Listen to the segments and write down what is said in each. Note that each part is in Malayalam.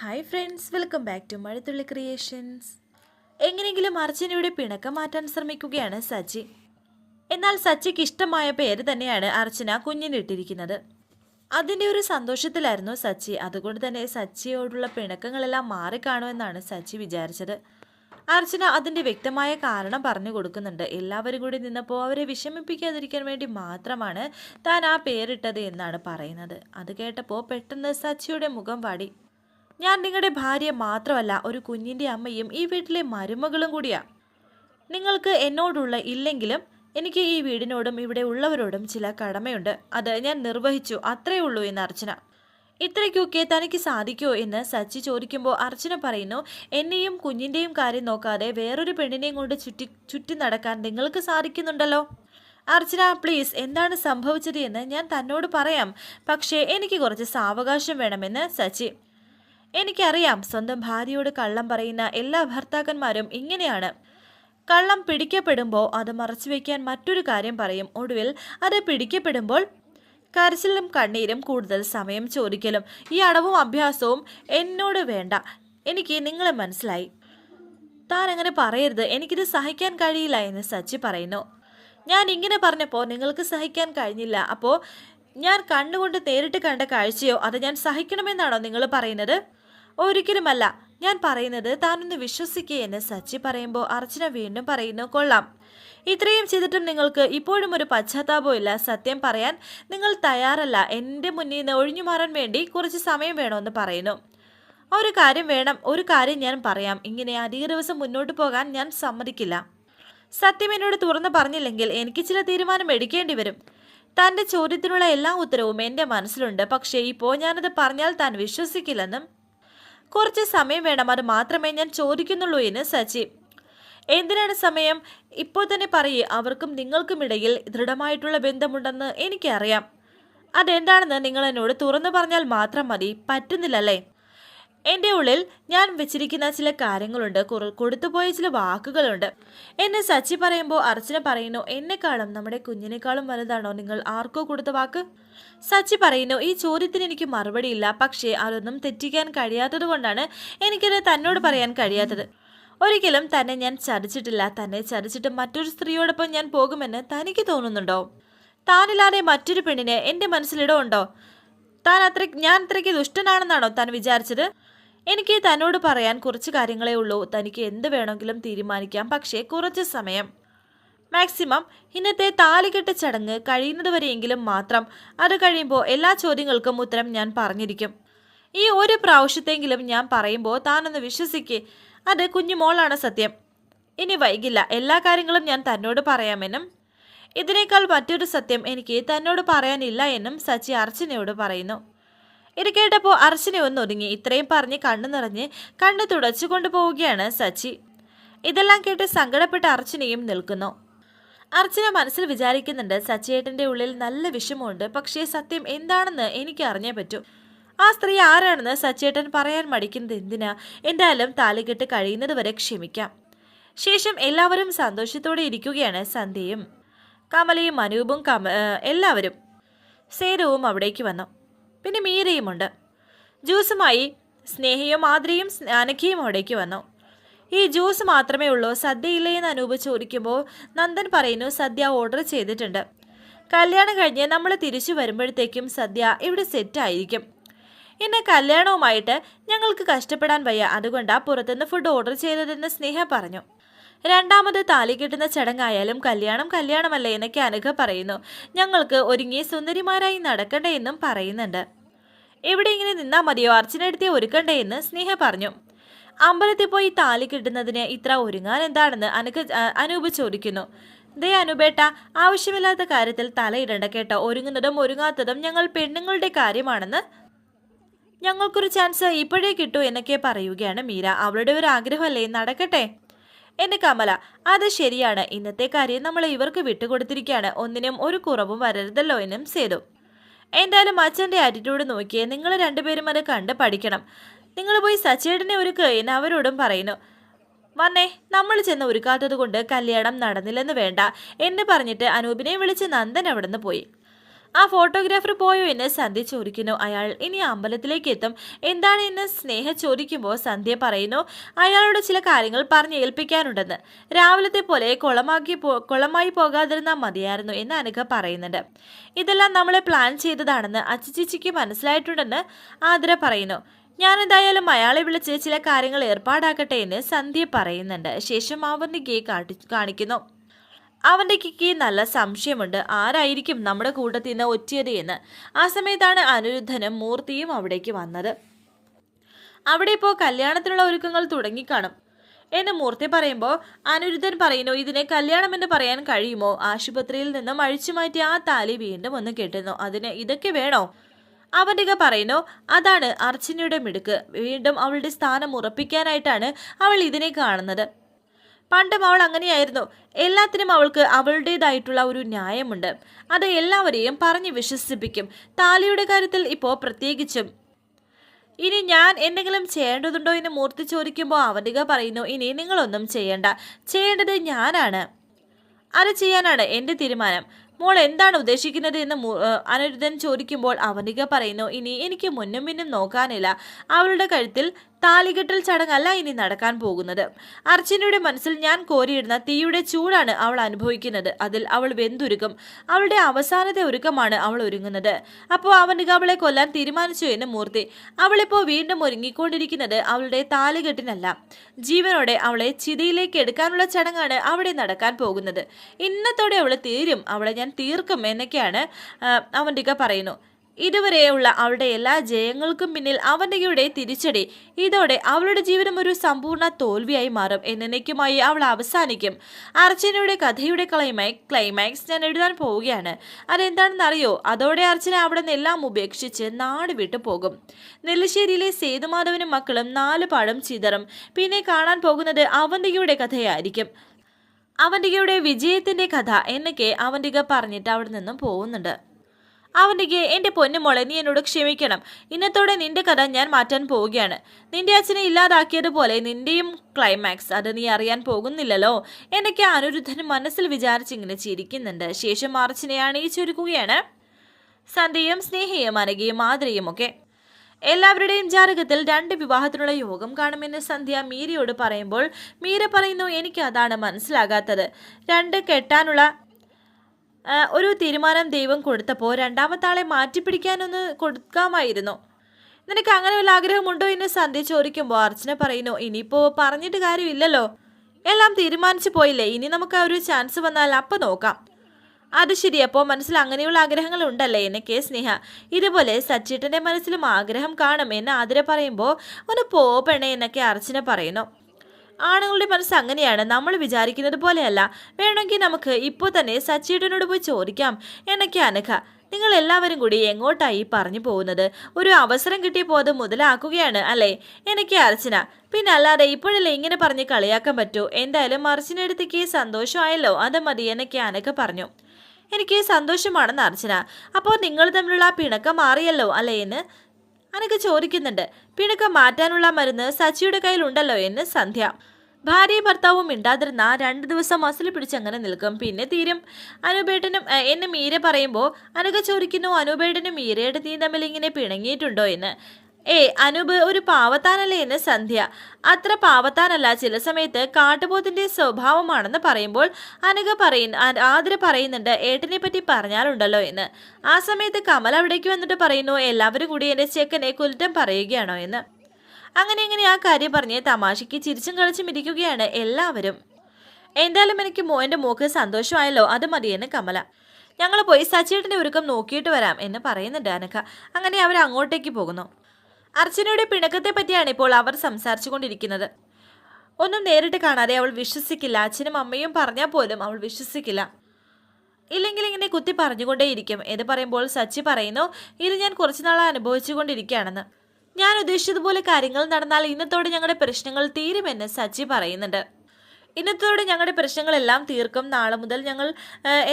Hi friends welcome back to Mazhathulli creations എങ്ങനെയെങ്കിലും അർച്ചനയുടെ പിണക്കം മാറ്റാൻ ശ്രമിക്കുകയാണ് സച്ചി. എന്നാൽ സച്ചിക്ക് ഇഷ്ടമായ പേര് തന്നെയാണ് അർച്ചന കുഞ്ഞിനിട്ടിരിക്കുന്നത് അതിന്റെ ഒരു സന്തോഷത്തിലായിരുന്നു സച്ചി. അതുകൊണ്ട് തന്നെ സച്ചിയോടുള്ള പിണക്കങ്ങളെല്ലാം മാറിക്കാണുമെന്നാണ് സച്ചി വിചാരിച്ചത്. അർച്ചന അതിന്റെ വ്യക്തമായ കാരണം പറഞ്ഞു കൊടുക്കുന്നുണ്ട്. എല്ലാവരും കൂടി നിന്നപ്പോൾ അവരെ വിഷമിപ്പിക്കാതിരിക്കാൻ വേണ്ടി മാത്രമാണ് താൻ ആ പേരിട്ടത് എന്നാണ് പറയുന്നത്. അത് കേട്ടപ്പോൾ പെട്ടെന്ന് സച്ചിയുടെ മുഖം വാടി. ഞാൻ നിങ്ങളുടെ ഭാര്യ മാത്രമല്ല ഒരു കുഞ്ഞിന്റെ അമ്മയും ഈ വീട്ടിലെ മരുമകളും കൂടിയാ. നിങ്ങൾക്ക് എന്നോടുള്ള ഇല്ലെങ്കിലും എനിക്ക് ഈ വീടിനോടും ഇവിടെ ഉള്ളവരോടും ചില കടമയുണ്ട്. അത് ഞാൻ നിർവഹിച്ചു അത്രയേ ഉള്ളൂ എന്ന് അർച്ചന. ഇത്രയ്ക്കൊക്കെ തനിക്ക് സാധിക്കുമോ എന്ന് സച്ചി ചോദിക്കുമ്പോൾ അർച്ചന പറയുന്നു എന്നെയും കുഞ്ഞിന്റെയും കാര്യം നോക്കാതെ വേറൊരു പെണ്ണിനെയും കൊണ്ട് ചുറ്റി ചുറ്റി നടക്കാൻ നിങ്ങൾക്ക് സാധിക്കുന്നുണ്ടല്ലോ? അർച്ചന പ്ലീസ് എന്താണ് സംഭവിച്ചത് എന്ന് ഞാൻ തന്നോട് പറയാം. പക്ഷേ എനിക്ക് കുറച്ച് സാവകാശം വേണമെന്ന് സച്ചി എനിക്കറിയാം സ്വന്തം ഭാര്യയോട് കള്ളം പറയുന്ന എല്ലാ ഭർത്താക്കന്മാരും ഇങ്ങനെയാണ്. കള്ളം പിടിക്കപ്പെടുമ്പോൾ അത് മറച്ചു വയ്ക്കാൻ മറ്റൊരു കാര്യം പറയും. ഒടുവിൽ അത് പിടിക്കപ്പെടുമ്പോൾ കരച്ചിലും കണ്ണീരും കൂടുതൽ സമയം ചോദിക്കലും. ഈ അടവും അഭ്യാസവും എന്നോട് വേണ്ട. എനിക്ക് നിങ്ങളെ മനസ്സിലായി. താൻ അങ്ങനെ പറയരുത്. എനിക്കിത് സഹിക്കാൻ കഴിയില്ല എന്ന് സച്ചി പറയുന്നു. ഞാൻ ഇങ്ങനെ പറഞ്ഞപ്പോൾ നിങ്ങൾക്ക് സഹിക്കാൻ കഴിഞ്ഞില്ല. അപ്പോൾ ഞാൻ കണ്ണുകൊണ്ട് നേരിട്ട് കണ്ട കാഴ്ചയോ അത് ഞാൻ സഹിക്കണമെന്നാണോ നിങ്ങൾ പറയുന്നത്? ഒരിക്കലുമല്ല. ഞാൻ പറയുന്നത് താനൊന്ന് വിശ്വസിക്കേ എന്ന് സച്ചി പറയുമ്പോൾ അർച്ചന വീണ്ടും പറയുന്നു കൊള്ളാം. ഇത്രയും ചെയ്തിട്ടും നിങ്ങൾക്ക് ഇപ്പോഴും ഒരു പശ്ചാത്താപമില്ല സത്യം പറയാൻ നിങ്ങൾ തയ്യാറല്ല. എന്റെ മുന്നിൽ നിന്ന് ഒഴിഞ്ഞു മാറാൻ വേണ്ടി കുറച്ച് സമയം വേണമെന്ന് പറയുന്നു. ഒരു കാര്യം വേണം. ഒരു കാര്യം ഞാൻ പറയാം. ഇങ്ങനെ അധിക ദിവസം മുന്നോട്ട് പോകാൻ ഞാൻ സമ്മതിക്കില്ല. സത്യം എന്നോട് തുറന്നു പറഞ്ഞില്ലെങ്കിൽ എനിക്ക് ചില തീരുമാനം എടുക്കേണ്ടി വരും. തന്റെ ചോദ്യത്തിനുള്ള എല്ലാ ഉത്തരവും എന്റെ മനസ്സിലുണ്ട്. പക്ഷേ ഇപ്പോൾ ഞാനത് പറഞ്ഞാൽ താൻ വിശ്വസിക്കില്ലെന്നും കുറച്ച് സമയം വേണം അത് മാത്രമേ ഞാൻ ചോദിക്കുന്നുള്ളൂ എന്ന് സച്ചി. എന്തിനാണ് സമയം? ഇപ്പോൾ തന്നെ പറയേ അവർക്കും നിങ്ങൾക്കും ഇടയിൽ ദൃഢമായിട്ടുള്ള ബന്ധമുണ്ടെന്ന് എനിക്കറിയാം. അതെന്താണെന്ന് നിങ്ങൾ എന്നോട് തുറന്നു പറഞ്ഞാൽ മാത്രം മതി പറ്റുന്നില്ലല്ലേ? എന്റെ ഉള്ളിൽ ഞാൻ വെച്ചിരിക്കുന്ന ചില കാര്യങ്ങളുണ്ട്. കൊടുത്തുപോയ ചില വാക്കുകളുണ്ട്. എന്നെ സച്ചി പറയുമ്പോൾ അർച്ചന പറയുന്നു എന്നെക്കാളും നമ്മുടെ കുഞ്ഞിനേക്കാളും വലുതാണോ നിങ്ങൾ? ആർക്കോ കൊടുത്ത വാക്ക്? സച്ചി പറയുന്നു ഈ ചോദ്യത്തിന് എനിക്ക് മറുപടിയില്ല. പക്ഷേ അതൊന്നും തെറ്റിക്കാൻ കഴിയാത്തത് കൊണ്ടാണ് എനിക്കത് തന്നോട് പറയാൻ കഴിയാത്തത്. ഒരിക്കലും തന്നെ ഞാൻ ചതിച്ചിട്ടില്ല. തന്നെ ചതിച്ചിട്ട് മറ്റൊരു സ്ത്രീയോടൊപ്പം ഞാൻ പോകുമെന്ന് തനിക്ക് തോന്നുന്നുണ്ടോ? താനില്ലാതെ മറ്റൊരു പെണ്ണിന് എന്റെ മനസ്സിലിടമുണ്ടോ താൻ അത്ര ഞാൻ അത്രയ്ക്ക് ദുഷ്ടനാണെന്നാണോ താൻ വിചാരിച്ചത്? എനിക്ക് തന്നോട് പറയാൻ കുറച്ച് കാര്യങ്ങളേ ഉള്ളൂ. തനിക്ക് എന്ത് വേണമെങ്കിലും തീരുമാനിക്കാം. പക്ഷേ കുറച്ച് സമയം. മാക്സിമം ഇന്നത്തെ താലികെട്ട് ചടങ്ങ് കഴിയുന്നതുവരെയെങ്കിലും മാത്രം. അത് കഴിയുമ്പോൾ എല്ലാ ചോദ്യങ്ങൾക്കും ഉത്തരം ഞാൻ പറഞ്ഞിരിക്കും. ഈ ഒരു പ്രാവശ്യത്തെങ്കിലും ഞാൻ പറയുമ്പോൾ താനൊന്ന് വിശ്വസിക്കേ. അത് കുഞ്ഞുമോളാണ് സത്യം. ഇനി വൈകില്ല. എല്ലാ കാര്യങ്ങളും ഞാൻ തന്നോട് പറയാമെന്നും ഇതിനേക്കാൾ മറ്റൊരു സത്യം എനിക്ക് തന്നോട് പറയാനില്ല എന്നും സച്ചി അർച്ചനയോട് പറയുന്നു. ഇത് കേട്ടപ്പോൾ അർച്ചന ഒന്ന് ഒതുങ്ങി ഇത്രയും പറഞ്ഞ് കണ്ണു നിറഞ്ഞ് കണ്ണു തുടച്ചു കൊണ്ടുപോവുകയാണ് സച്ചി. ഇതെല്ലാം കേട്ട് സങ്കടപ്പെട്ട അർച്ചനയും നിൽക്കുന്നു. അർച്ചന മനസ്സിൽ വിചാരിക്കുന്നുണ്ട് സച്ചിയേട്ടന്റെ ഉള്ളിൽ നല്ല വിഷമമുണ്ട്. പക്ഷേ സത്യം എന്താണെന്ന് എനിക്ക് അറിഞ്ഞേ പറ്റൂ. ആ സ്ത്രീ ആരാണെന്ന് സച്ചേട്ടൻ പറയാൻ മടിക്കുന്നത് എന്തിനാ? എന്തായാലും താലികെട്ട് കഴിയുന്നത് വരെ ക്ഷമിക്കാം. ശേഷം എല്ലാവരും സന്തോഷത്തോടെ ഇരിക്കുകയാണ് സന്ധ്യയും. കമലയും അനൂപും കമ എല്ലാവരും സേരവും അവിടേക്ക് വന്നു. പിന്നെ മീരയുമുണ്ട്. ജ്യൂസുമായി സ്നേഹയും മാതിരിയും അനഖയും അവിടേക്ക് വന്നു. ഈ ജ്യൂസ് മാത്രമേ ഉള്ളൂ സദ്യയില്ലേ എന്ന് അനൂപ് ചോദിക്കുമ്പോൾ നന്ദൻ പറയുന്നു സദ്യ ഓർഡർ ചെയ്തിട്ടുണ്ട്. കല്യാണം കഴിഞ്ഞ് നമ്മൾ തിരിച്ചു വരുമ്പോഴത്തേക്കും സദ്യ ഇവിടെ സെറ്റായിരിക്കും. ഇന്ന് കല്യാണവുമായിട്ട് ഞങ്ങൾക്ക് കഷ്ടപ്പെടാൻ വയ്യ അതുകൊണ്ടാണ് പുറത്തുനിന്ന് ഫുഡ് ഓർഡർ ചെയ്തതെന്ന് സ്നേഹ പറഞ്ഞു. രണ്ടാമത് താലി കെട്ടുന്ന ചടങ്ങായാലും കല്യാണം കല്യാണമല്ല എന്നൊക്കെ അനുഘ പറയുന്നു. ഞങ്ങൾക്ക് ഒരുങ്ങി സുന്ദരിമാരായി നടക്കണ്ടേ എന്നും പറയുന്നുണ്ട്. എവിടെ ഇങ്ങനെ നിന്നാൽ മതിയോ? അർച്ചനടുത്തെ ഒരുക്കണ്ടേ എന്ന് സ്നേഹ പറഞ്ഞു. അമ്പലത്തിൽ പോയി താലി കിട്ടുന്നതിന് ഇത്ര ഒരുങ്ങാൻ എന്താണെന്ന് അനുക അനൂപ് ചോദിക്കുന്നു. ദേ അനുപേട്ട ആവശ്യമില്ലാത്ത കാര്യത്തിൽ തലയിടണ്ട കേട്ടോ. ഒരുങ്ങുന്നതും ഒരുങ്ങാത്തതും ഞങ്ങൾ പെണ്ണുങ്ങളുടെ കാര്യമാണെന്ന്. ഞങ്ങൾക്കൊരു ചാൻസ് ഇപ്പോഴേ കിട്ടൂ എന്നൊക്കെ പറയുകയാണ് മീര. അവളുടെ ഒരു ആഗ്രഹമല്ലേ? നടക്കട്ടെ. എന്റെ കമല അത് ശരിയാണ്. ഇന്നത്തെ കാര്യം നമ്മൾ ഇവർക്ക് വിട്ടുകൊടുത്തിരിക്കുകയാണ്. ഒന്നിനും ഒരു കുറവും വരരുതല്ലോ എന്നും സേതു. എന്തായാലും അച്ഛന്റെ ആറ്റിറ്റ്യൂഡ് നോക്കിയേ നിങ്ങൾ രണ്ടുപേരും അത് കണ്ട് പഠിക്കണം. നിങ്ങൾ പോയി സച്ചേടനെ ഒരുക്ക് എന്ന് അവരോടും പറയുന്നു. വന്നേ നമ്മൾ ചെന്ന് ഒരുക്കാത്തത് കൊണ്ട് കല്യാണം നടന്നില്ലെന്ന് വേണ്ട എന്ന് പറഞ്ഞിട്ട് അനൂപിനെ വിളിച്ച് നന്ദൻ അവിടുന്ന് പോയി. ആ ഫോട്ടോഗ്രാഫർ പോയോ എന്ന് സന്ധ്യ ചോദിക്കുന്നു. അയാൾ ഇനി അമ്പലത്തിലേക്ക് എത്തും. എന്താണ് എന്ന് സ്നേഹ ചോദിക്കുമ്പോൾ സന്ധ്യ പറയുന്നു അയാളോട് ചില കാര്യങ്ങൾ പറഞ്ഞ് ഏൽപ്പിക്കാനുണ്ടെന്ന്. രാവിലത്തെ പോലെ കുളമാക്കി കുളമായി പോകാതിരുന്നാൽ മതിയായിരുന്നു എന്ന് അനഘ പറയുന്നുണ്ട്. ഇതെല്ലാം നമ്മളെ പ്ലാൻ ചെയ്തതാണെന്ന് അച്ചിച്ചിക്ക് മനസ്സിലായിട്ടുണ്ടെന്ന് ആതിര പറയുന്നു. ഞാൻ എന്തായാലും അയാളെ വിളിച്ച് ചില കാര്യങ്ങൾ ഏർപ്പാടാക്കട്ടെ എന്ന് സന്ധ്യ പറയുന്നുണ്ട്. ശേഷം അവന്റെ ഗേ കാണിക്കുന്നു. അവന്റെ കിക്കി നല്ല സംശയമുണ്ട്. ആരായിരിക്കും നമ്മുടെ കൂട്ടത്തിൽ നിന്ന് ഒറ്റിയത് എന്ന്? ആ സമയത്താണ് അനിരുദ്ധനും മൂർത്തിയും അവിടേക്ക് വന്നത്. അവിടെ ഇപ്പോൾ കല്യാണത്തിനുള്ള ഒരുക്കങ്ങൾ തുടങ്ങിക്കാണും എന്ന് മൂർത്തി പറയുമ്പോൾ അനിരുദ്ധൻ പറയുന്നു ഇതിനെ കല്യാണം എന്ന് പറയാൻ കഴിയുമോ? ആശുപത്രിയിൽ നിന്നും അഴിച്ചു മാറ്റി ആ താലി വീണ്ടും ഒന്ന് കെട്ടുന്നു. അതിന് ഇതൊക്കെ വേണോ? അവന്തിക പറയുന്നു അതാണ് അർച്ചനയുടെ മിടുക്ക്. വീണ്ടും അവളുടെ സ്ഥാനം ഉറപ്പിക്കാനായിട്ടാണ് അവൾ ഇതിനെ കാണുന്നത്. പണ്ടും അവൾ അങ്ങനെയായിരുന്നു. എല്ലാത്തിനും അവൾക്ക് അവളുടേതായിട്ടുള്ള ഒരു ന്യായമുണ്ട്. അത് എല്ലാവരെയും പറഞ്ഞ് വിശ്വസിപ്പിക്കും. താലിയുടെ കാര്യത്തിൽ ഇപ്പോൾ പ്രത്യേകിച്ചും. ഇനി ഞാൻ എന്തെങ്കിലും ചെയ്യേണ്ടതുണ്ടോ എന്ന് മൂർത്തി ചോദിക്കുമ്പോൾ അവധിക പറയുന്നു ഇനി നിങ്ങളൊന്നും ചെയ്യണ്ട. ചെയ്യേണ്ടത് ഞാനാണ്. അത് ചെയ്യാനാണ് എന്റെ തീരുമാനം. മോൾ എന്താണ് ഉദ്ദേശിക്കുന്നത് എന്ന് അനിരുദ്ധൻ ചോദിക്കുമ്പോൾ അവനിക പറയുന്നു ഇനി എനിക്ക് മുന്നും പിന്നും നോക്കാനില്ല. അവളുടെ കഴുത്തിൽ താലികെട്ടൽ ചടങ്ങല്ല ഇനി നടക്കാൻ പോകുന്നത്. അർച്ചനയുടെ മനസ്സിൽ ഞാൻ കോരിയിടുന്ന തീയുടെ ചൂടാണ് അവൾ അനുഭവിക്കുന്നത്. അതിൽ അവൾ വെന്തുരുക്കും. അവളുടെ അവസാനത്തെ ഒരുക്കമാണ് അവൾ ഒരുങ്ങുന്നത്. അപ്പോൾ അവനിക അവളെ കൊല്ലാൻ തീരുമാനിച്ചു എന്ന് മൂർത്തി. അവളിപ്പോൾ വീണ്ടും ഒരുങ്ങിക്കൊണ്ടിരിക്കുന്നത് അവളുടെ താലികെട്ടിനല്ല. ജീവനോടെ അവളെ ചിതയിലേക്ക് എടുക്കാനുള്ള ചടങ്ങാണ് അവിടെ നടക്കാൻ പോകുന്നത്. ഇന്നത്തോടെ അവൾ തീരും. അവളെ ഞാൻ തീർക്കും എന്നൊക്കെയാണ് അവന്തിക പറയുന്നു. ഇതുവരെയുള്ള അവളുടെ എല്ലാ ജയങ്ങൾക്കും പിന്നിൽ അവന്തികയുടെ തിരിച്ചടി. ഇതോടെ അവളുടെ ജീവിതം ഒരു സമ്പൂർണ തോൽവിയായി മാറും എന്നേക്കുമായി അവൾ അവസാനിക്കും. അർച്ചനയുടെ കഥയുടെ ക്ലൈമാക് ക്ലൈമാക്സ് ഞാൻ എഴുതാൻ പോവുകയാണ്. അതെന്താണെന്ന് അറിയോ അതോടെ അർച്ചന അവിടെ നിന്നെല്ലാം ഉപേക്ഷിച്ച് നാട് വിട്ടു പോകും. നെല്ലിശ്ശേരിയിലെ സേതുമാധവനും മക്കളും നാല് പാടും ചിതറും. പിന്നെ കാണാൻ പോകുന്നത് അവന്തികയുടെ കഥയായിരിക്കും. അവന്തികയുടെ വിജയത്തിന്റെ കഥ എന്നൊക്കെ അവന്റിക പറഞ്ഞിട്ട് അവിടെ നിന്നും പോകുന്നുണ്ട്. അവന്റിക എന്റെ പൊന്നുമോളെ നീ എന്നോട് ക്ഷമിക്കണം. ഇന്നത്തോടെ നിന്റെ കഥ ഞാൻ മാറ്റാൻ പോവുകയാണ്. നിന്റെ അച്ഛനെ ഇല്ലാതാക്കിയതുപോലെ നിന്റെയും ക്ലൈമാക്സ് അത് നീ അറിയാൻ പോകുന്നില്ലല്ലോ എന്നൊക്കെ അനിരുദ്ധൻ മനസ്സിൽ വിചാരിച്ചിങ്ങനെ ചിരിക്കുന്നുണ്ട്. ശേഷം അർച്ചനെ അണിയിച്ചൊരുക്കുകയാണ് സന്ധ്യയും സ്നേഹയും അനഘയും മാതിരയും ഒക്കെ എല്ലാവരുടെയും ജാതകത്തിൽ രണ്ട് വിവാഹത്തിനുള്ള യോഗം കാണുമെന്ന് സന്ധ്യ മീരയോട് പറയുമ്പോൾ മീര പറയുന്നു എനിക്ക് അതാണ് മനസ്സിലാകാത്തത്. രണ്ട് കെട്ടാനുള്ള ഒരു തീരുമാനം ദൈവം കൊടുത്തപ്പോൾ രണ്ടാമത്തെ ആളെ മാറ്റിപ്പിടിക്കാനൊന്ന് കൊടുക്കാമായിരുന്നു. നിനക്ക് അങ്ങനെ വല്ല ആഗ്രഹമുണ്ടോ? എന്ന് സന്ധ്യ ചോദിക്കുമ്പോൾ അർച്ചന പറയുന്നു ഇനിയിപ്പോൾ പറഞ്ഞിട്ട് കാര്യമില്ലല്ലോ. എല്ലാം തീരുമാനിച്ചു പോയില്ലേ? ഇനി നമുക്ക് ഒരു ചാൻസ് വന്നാൽ അപ്പം നോക്കാം. അത് ശരി. അപ്പോൾ മനസ്സിൽ അങ്ങനെയുള്ള ആഗ്രഹങ്ങൾ ഉണ്ടല്ലേ എന്നെ എന്നൊക്കെ സ്നേഹ? ഇതുപോലെ സച്ചേട്ടന്റെ മനസ്സിലും ആഗ്രഹം കാണും എന്ന് ആതിര പറയുമ്പോൾ ഒന്ന് പോ പെണ്ണേ എന്നൊക്കെ അർച്ചന പറയുന്നു. ആണുങ്ങളുടെ മനസ്സ് അങ്ങനെയാണ്. നമ്മൾ വിചാരിക്കുന്നത് പോലെയല്ല. വേണമെങ്കിൽ നമുക്ക് ഇപ്പോൾ തന്നെ സച്ചേട്ടനോട് പോയി ചോദിക്കാം എന്നൊക്കെ അനഘ. നിങ്ങൾ എല്ലാവരും കൂടി എങ്ങോട്ടായി പറഞ്ഞു പോകുന്നത്? ഒരു അവസരം കിട്ടിയപ്പോൾ അത് മുതലാക്കുകയാണ് അല്ലേ? എനിക്ക് അർച്ചന. പിന്നെ അല്ലാതെ ഇപ്പോഴല്ലേ ഇങ്ങനെ പറഞ്ഞ് കളിയാക്കാൻ പറ്റൂ? എന്തായാലും അർച്ചനടുത്തേക്ക് സന്തോഷമായല്ലോ. അത് മതി എന്നൊക്കെ അനക്ക പറഞ്ഞു. എനിക്ക് സന്തോഷമാണെന്ന് അർച്ചന. അപ്പോൾ നിങ്ങൾ തമ്മിലുള്ള പിണക്കം മാറിയല്ലോ അല്ലേ എന്ന് അനക്ക് ചോദിക്കുന്നുണ്ട്. പിണക്കം മാറ്റാനുള്ള മരുന്ന് സച്ചിയുടെ കയ്യിലുണ്ടല്ലോ എന്ന് സന്ധ്യ. ഭാര്യയും ഭർത്താവും മിണ്ടാതിരുന്ന രണ്ട് ദിവസം മസിൽ പിടിച്ചങ്ങനെ നിൽക്കും. പിന്നെ തീരും. അനുപേട്ടനും എന്നെ മീര പറയുമ്പോൾ അനക ചോദിക്കുന്നു അനുപേട്ടനും മീരയുടെ തീ തമ്മിൽ ഇങ്ങനെ പിണങ്ങിയിട്ടുണ്ടോ? എന്ന്. ഏ അനൂപ് ഒരു പാവത്താനല്ലേ എന്ന് സന്ധ്യ. അത്ര പാവത്താനല്ല ചില സമയത്ത് കാട്ടുപോത്തിന്റെ സ്വഭാവമാണെന്ന് പറയുമ്പോൾ അനഘ പറയുന്ന ആതിര പറയുന്നുണ്ട് ഏട്ടനെ പറ്റി പറഞ്ഞാലുണ്ടല്ലോ എന്ന്. ആ സമയത്ത് കമൽ അവിടേക്ക് വന്നിട്ട് പറയുന്നു എല്ലാവരും കൂടി എന്റെ ചെക്കനെ കുറ്റം പറയുകയാണോ എന്ന്. അങ്ങനെ ഇങ്ങനെ ആ കാര്യം പറഞ്ഞ് തമാശയ്ക്ക് ചിരിച്ചും കളിച്ചും ഇരിക്കുകയാണ് എല്ലാവരും. എന്തായാലും എനിക്ക് എന്റെ മോക്ക് സന്തോഷമായല്ലോ അത് മതിയെന്ന് കമല. ഞങ്ങൾ പോയി സച്ചേട്ടന്റെ ഒരുക്കം നോക്കിയിട്ട് വരാം എന്ന് പറയുന്നുണ്ട് അനഘ. അങ്ങനെ അവർ അങ്ങോട്ടേക്ക് പോകുന്നു. അർച്ചനയുടെ പിണക്കത്തെ പറ്റിയാണ് ഇപ്പോൾ അവർ സംസാരിച്ചു കൊണ്ടിരിക്കുന്നത് ഒന്നും നേരിട്ട് കാണാതെ അവൾ വിശ്വസിക്കില്ല. അച്ഛനും അമ്മയും പറഞ്ഞാൽ പോലും അവൾ വിശ്വസിക്കില്ല. ഇല്ലെങ്കിൽ ഇങ്ങനെ കുത്തി പറഞ്ഞുകൊണ്ടേയിരിക്കും. എന്ന് പറയുമ്പോൾ സച്ചി പറയുന്നു ഇത് ഞാൻ കുറച്ചു നാൾ അനുഭവിച്ചുകൊണ്ടിരിക്കുകയാണെന്ന്. ഞാൻ ഉദ്ദേശിച്ചതുപോലെ കാര്യങ്ങൾ നടന്നാൽ ഇന്നത്തോടെ ഞങ്ങളുടെ പ്രശ്നങ്ങൾ തീരുമെന്ന് സച്ചി പറയുന്നുണ്ട്. ഇന്നത്തോടെ ഞങ്ങളുടെ പ്രശ്നങ്ങളെല്ലാം തീർക്കും. നാളെ മുതൽ ഞങ്ങൾ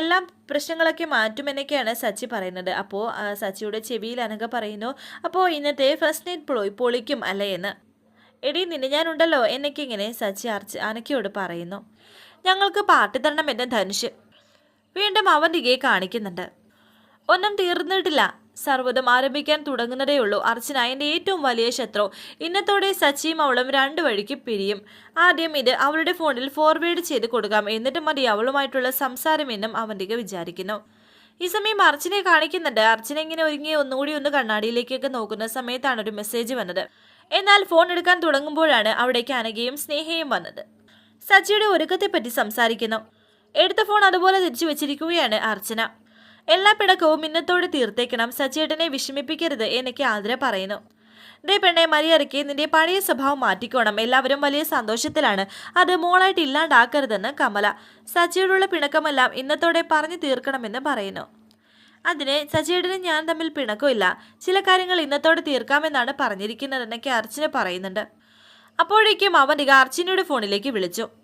എല്ലാം പ്രശ്നങ്ങളൊക്കെ മാറ്റുമെന്നൊക്കെയാണ് സച്ചി പറയുന്നത്. അപ്പോൾ സച്ചിയുടെ ചെവിയിൽ അനക പറയുന്നു അപ്പോൾ ഇന്നത്തെ ഫസ്റ്റ് നൈറ്റ് പൊളി പൊളിക്കും അല്ലേ എന്ന്? എടി നിന്നെ ഞാനുണ്ടല്ലോ എന്നൊക്കെ ഇങ്ങനെ സച്ചി അർച്ച് അനക്കയോട് പറയുന്നു. ഞങ്ങൾക്ക് പാർട്ടി തരണം എന്ന് ധനുഷ്. വീണ്ടും അവൻ തികയെ കാണിക്കുന്നുണ്ട്. ഒന്നും തീർന്നിട്ടില്ല. സർവതും ആരംഭിക്കാൻ തുടങ്ങുന്നതേയുള്ളൂ. അർച്ചന എന്റെ ഏറ്റവും വലിയ ശത്രു. ഇന്നത്തോടെ സച്ചിയും അവളും രണ്ടു വഴിക്ക് പിരിയും. ആദ്യം ഇത് അവളുടെ ഫോണിൽ ഫോർവേഡ് ചെയ്ത് കൊടുക്കാം. എന്നിട്ട് മതി അവളുമായിട്ടുള്ള സംസാരം എന്നും അവന്തിക വിചാരിക്കുന്നു. ഈ സമയം അർച്ചനെ കാണിക്കുന്നുണ്ട്. അർച്ചന ഇങ്ങനെ ഒരുങ്ങി ഒന്നുകൂടി ഒന്ന് കണ്ണാടിയിലേക്കൊക്കെ നോക്കുന്ന സമയത്താണ് ഒരു മെസ്സേജ് വന്നത്. എന്നാൽ ഫോൺ എടുക്കാൻ തുടങ്ങുമ്പോഴാണ് അവിടേക്ക് അനഘയും സ്നേഹയും വന്നത്. സച്ചിയുടെ ഒരുക്കത്തെപ്പറ്റി സംസാരിക്കുന്നു. എടുത്ത ഫോൺ അതുപോലെ തിരിച്ചു വെച്ചിരിക്കുകയാണ് അർച്ചന. എല്ലാ പിടക്കവും ഇന്നത്തോടെ തീർത്തേക്കണം. സച്ചേട്ടനെ വിഷമിപ്പിക്കരുത് എനിക്ക് ആതിര പറയുന്നു. ദേ പെണ്ണെ മര്യാദയ്ക്ക് നിന്റെ പഴയ സ്വഭാവം മാറ്റിക്കോണം. എല്ലാവരും വലിയ സന്തോഷത്തിലാണ്. അത് മോളായിട്ട് ഇല്ലാണ്ടാക്കരുതെന്ന് കമല. സച്ചിയോടുള്ള പിണക്കമെല്ലാം ഇന്നത്തോടെ പറഞ്ഞു തീർക്കണമെന്ന് പറയുന്നു. അതിന് സച്ചിയേട്ടനും ഞാൻ തമ്മിൽ പിണക്കമില്ല. ചില കാര്യങ്ങൾ ഇന്നത്തോടെ തീർക്കാമെന്നാണ് പറഞ്ഞിരിക്കുന്നതെന്നൊക്കെ അർച്ചന പറയുന്നുണ്ട്. അപ്പോഴേക്കും അവൻ അർച്ചനയുടെ ഫോണിലേക്ക് വിളിച്ചു.